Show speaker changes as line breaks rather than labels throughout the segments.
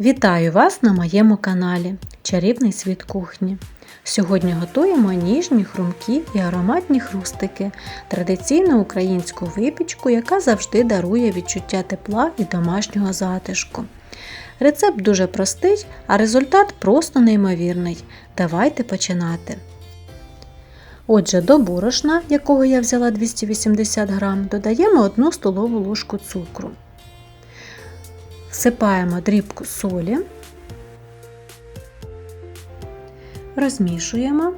Вітаю вас на моєму каналі Чарівний світ кухні. Сьогодні готуємо ніжні, хрумкі і ароматні хрустики, традиційну українську випічку, яка завжди дарує відчуття тепла і домашнього затишку. Рецепт дуже простий, а результат просто неймовірний. Давайте починати. Отже, до борошна, якого я взяла 280 г, додаємо 1 столову ложку цукру. Всипаємо дрібку солі, розмішуємо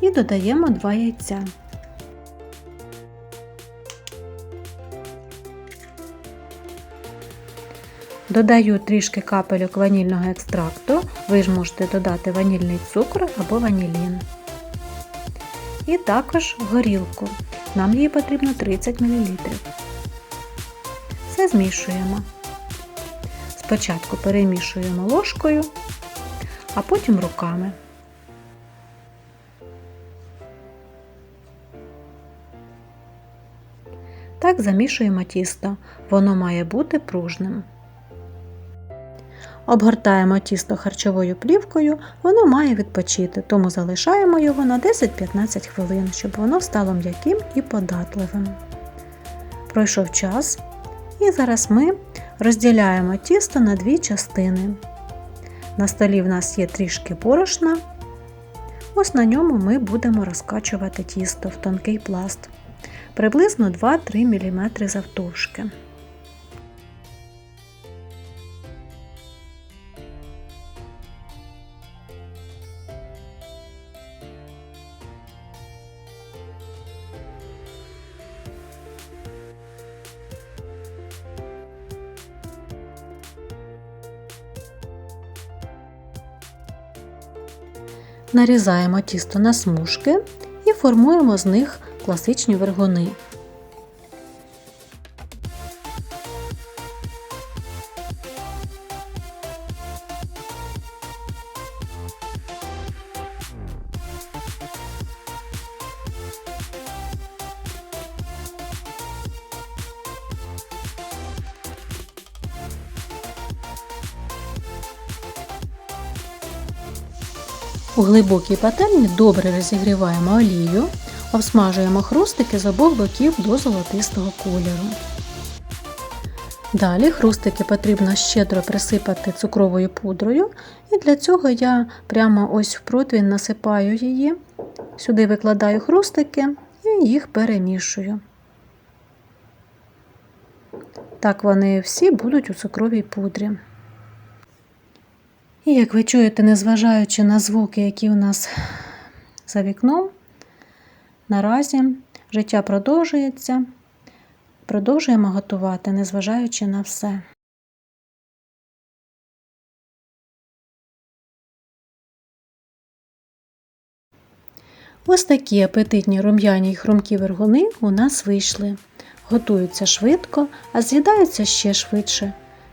і додаємо 2 яйця. Додаю трішки капельок ванільного екстракту, ви ж можете додати ванільний цукор або ванілін. І також горілку. Нам її потрібно 30 мл. Все змішуємо. Спочатку перемішуємо ложкою, а потім руками. Так замішуємо тісто, воно має бути пружним. Обгортаємо тісто харчовою плівкою, воно має відпочити, тому залишаємо його на 10-15 хвилин, щоб воно стало м'яким і податливим. Пройшов час, і зараз ми розділяємо тісто на дві частини. На столі в нас є трішки борошна. Ось на ньому ми будемо розкачувати тісто в тонкий пласт, приблизно 2-3 мм завтовшки. Нарізаємо тісто на смужки і формуємо з них класичні вергуни. У глибокій пательні добре розігріваємо олію, обсмажуємо хрустики з обох боків до золотистого кольору. Далі хрустики потрібно щедро присипати цукровою пудрою, і для цього я прямо ось в противень насипаю її, сюди викладаю хрустики і їх перемішую. Так вони всі будуть у цукровій пудрі. І як ви чуєте, незважаючи на звуки, які у нас за вікном, наразі життя продовжується, продовжуємо готувати, незважаючи на все. Ось такі апетитні рум'яні й хрумкі вергуни у нас вийшли. Готуються швидко, а з'їдаються ще швидше.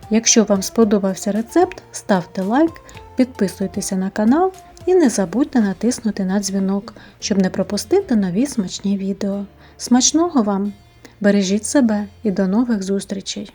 Якщо вам сподобався рецепт, ставте лайк, підписуйтеся на канал і не забудьте натиснути на дзвінок, щоб не пропустити нові смачні відео. Смачного вам! Бережіть себе і до нових зустрічей!